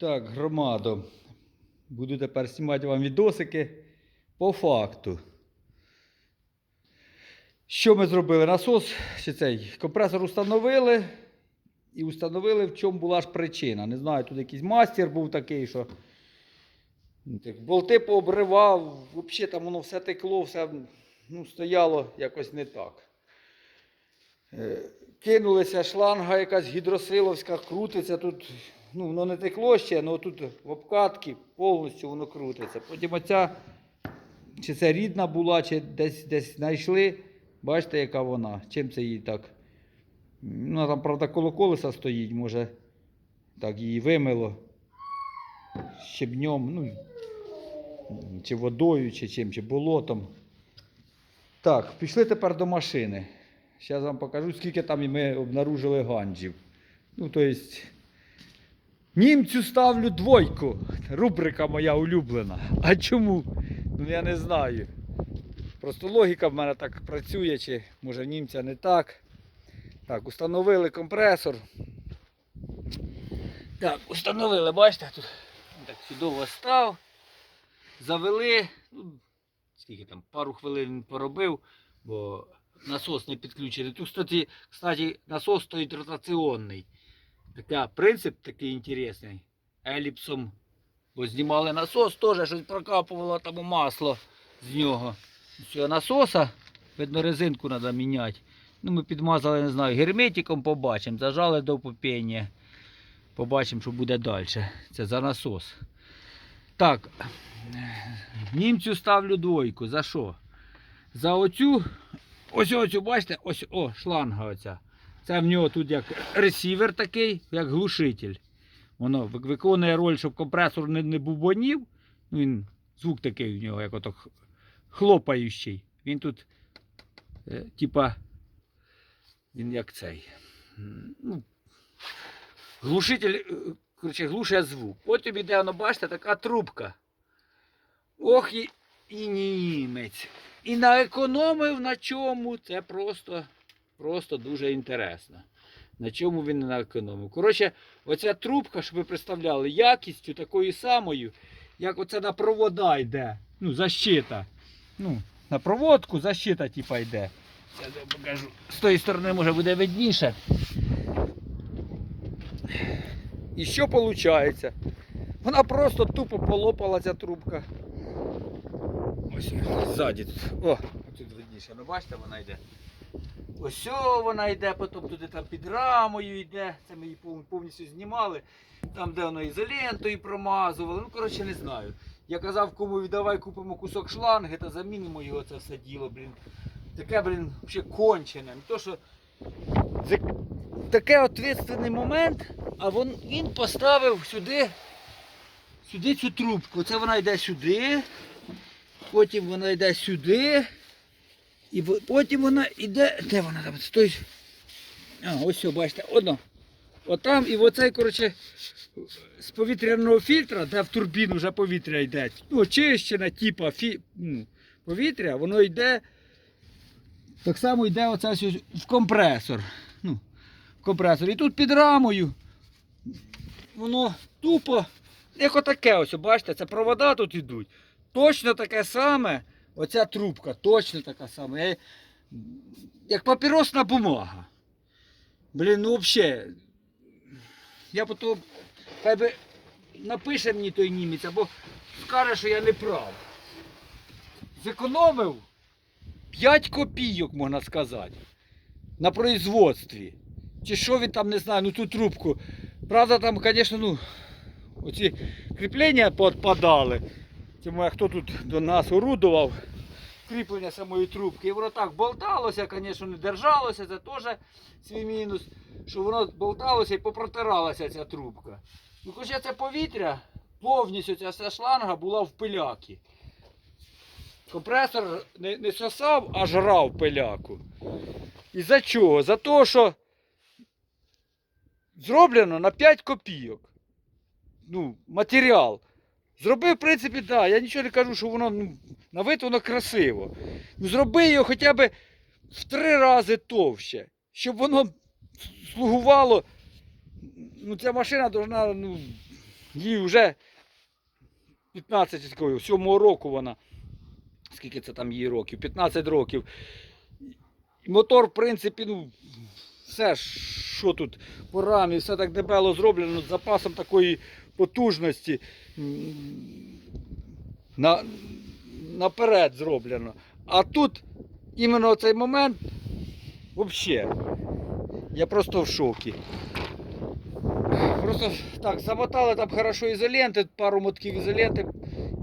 Так, громадо. Буду тепер знімати вам відосики по факту. Що ми зробили? Насос чи цей компресор установили. І установили, в чому була ж причина. Не знаю, тут якийсь мастер був такий, що ну, так, болти пообривав, взагалі там воно все текло, все ну, стояло якось не так. Е, Кинулися шланга якась гідросиловська, крутиться тут. Ну, воно не текло ще, але тут в обкатці повністю воно крутиться. Потім оця, чи це рідна була, чи десь десь знайшли. Бачите, яка вона? Чим це її так? Ну, там, правда, коло колеса стоїть, може, так її вимило щебнем, ну, чи водою, чи чим, чи болотом. Так, пішли тепер до машини. Зараз вам покажу, скільки там ми обнаружили ганджів. Ну, то німцю ставлю двойку. Рубрика моя улюблена. А чому? Ну я не знаю. Просто логіка в мене так працює, чи може німця не так. Так, установили компресор. Так, установили, бачите, тут так чудово став. Завели. Ну, скільки там, пару хвилин поробив, бо насос не підключений. Тут, кстати насос стоїть ротаційний. Такий принцип такий інтересний. Еліпсом. Бо знімали насос, теж щось прокапувало там масло з нього. Цього насоса, видно, резинку треба міняти. Ну, ми підмазали, не знаю, герметиком побачимо, зажали до попіння. Побачимо, що буде далі. Це за насос. Так, німцю ставлю двойку. За що? За оцю, ось оцю, бачите, ось о, шланга оця. Це в нього тут як ресівер такий, як глушитель. Воно виконує роль, щоб компресор не, не бубонів. Ну, він, звук такий в нього, як ото хлопаючий. Він тут, е, типа, він як цей. Ну, глушитель, е, коротше, глушує звук. Потім іде, воно, бачите, така трубка. Ох і, і німець. І наекономив на чому, це просто, просто дуже інтересно. На чому він наекономив. Коротше, оця трубка, щоб ви представляли, якістю такою самою, як оце на провода йде. Ну, защита. Ну, на проводку защита, типа, йде. Я покажу. З тої сторони може буде видніше. І що виходить? Вона просто тупо полопала ця трубка. Ось ззаді тут. О, тут видніше. Ну бачите, вона йде. Ось вона йде, потім туди там під рамою йде. Це ми її повністю знімали. Там, де воно ізолентою промазували. Ну, коротше, не знаю. Я казав, кому віддавай купимо кусок шланги та замінимо його це все діло, блін. Таке, блін, взагалі кончене. Не то, що таке відповідальний момент, а він, він поставив сюди, сюди цю трубку. Це вона йде сюди, потім вона йде сюди. І потім вона йде. Де вона там стоїть? А, ось все, бачите, одно. Отам і оцей, коротше, з повітряного фільтра, де в турбіну вже повітря йде. Ну, очищене, типа фі, ну, повітря, воно йде. Так само йде оце в компресор. Ну, в компресор. І тут під рамою. Воно тупо, як отаке ось, бачите, це провода тут йдуть. Точно таке саме, оця трубка, точно така сама. Я- Як папіросна бумага. Блін, ну взагалі. Я потім хай би напише мені той німець, або скаже, що я не прав. Зекономив 5 копійок, можна сказати, на производстві. Чи що він там не знаю, ну ту трубку. Правда, там, звісно, ну, оці кріплення поотпадали. Як хто тут до нас орудував, кріплення самої трубки. І воно так болталося, звісно, не держалося, це теж свій мінус, що воно болталося і попротиралася ця трубка. Ну, хоча це повітря, повністю ця вся шланга була в пилякі. Компресор не, не сосав, а жрав пиляку. І за чого? За те, що зроблено на 5 копійок. Ну, матеріал. Зроби, в принципі, так. Да. Я нічого не кажу, що воно ну, на вид воно красиво. Ну, зроби його хоча б в три рази товще, щоб воно слугувало. Ну, ця машина должна, ну, Їй вже 15 скільки, 7 року вона. Скільки це там їй років? 15 років. Мотор, в принципі, ну, все, що тут по рамі, все так дебело зроблено з запасом такої потужності. На, наперед зроблено. А тут іменно цей момент взагалі. Я просто в шокі. Просто так, замотали там хорошо ізоленти, пару мотків ізоленти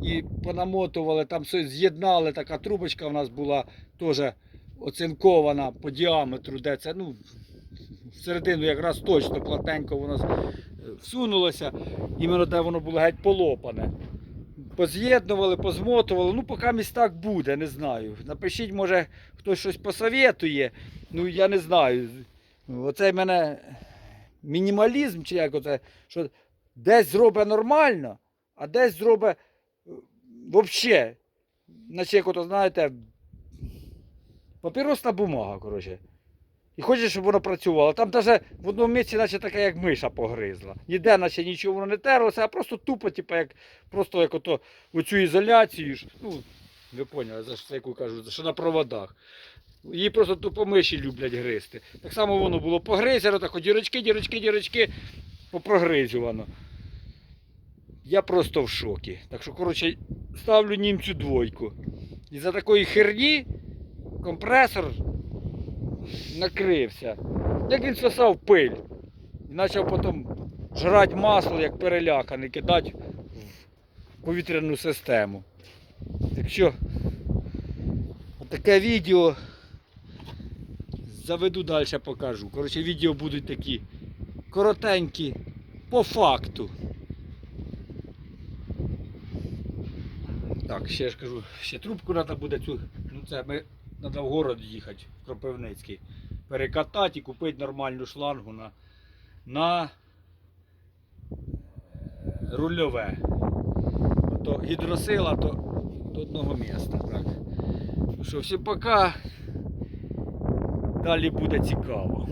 і понамотували, там все з'єднали, така трубочка в нас була теж оцинкована по діаметру, де це, ну, всередину якраз точно плотненько воно е, всунулося, іменно де воно було геть полопане. Поз'єднували, позмотували, ну поки місь так буде, не знаю. Напишіть, може, хтось щось посоветує, ну я не знаю. Оцей мене мінімалізм, чи як оце, що десь зробить нормально, а десь зробить взагалі. Наче як ото, знаєте, папіросна бумага, коротше. І хочеш, щоб воно працювало. Там навіть в одному місці, наче така, як миша погризла. Ніде, наче нічого воно не терлося, а просто тупо, типу, як просто як ото оцю ізоляцію. Ну, ви поняли, за що яку кажу, що на проводах. Її просто тупо миші люблять гризти. Так само воно було погризено, так дірочки, дірочки, дірочки, попрогризювано. Я просто в шокі. Так що, коротше, ставлю німцю двойку. І за такої херні компресор накрився. Як він сосав пиль. І почав потім жрати масло, як переляканий, кидати в повітряну систему. Так що, таке відео заведу далі покажу. Коротше, відео будуть такі коротенькі, по факту. Так, ще ж кажу, ще трубку треба буде цю. Ну це ми треба в город їхати, в Кропивницький. Перекатати і купити нормальну шлангу на, на е, рульове. То гідросила, то до одного міста. Так. Ну Що, всім пока. Далі буде цікаво.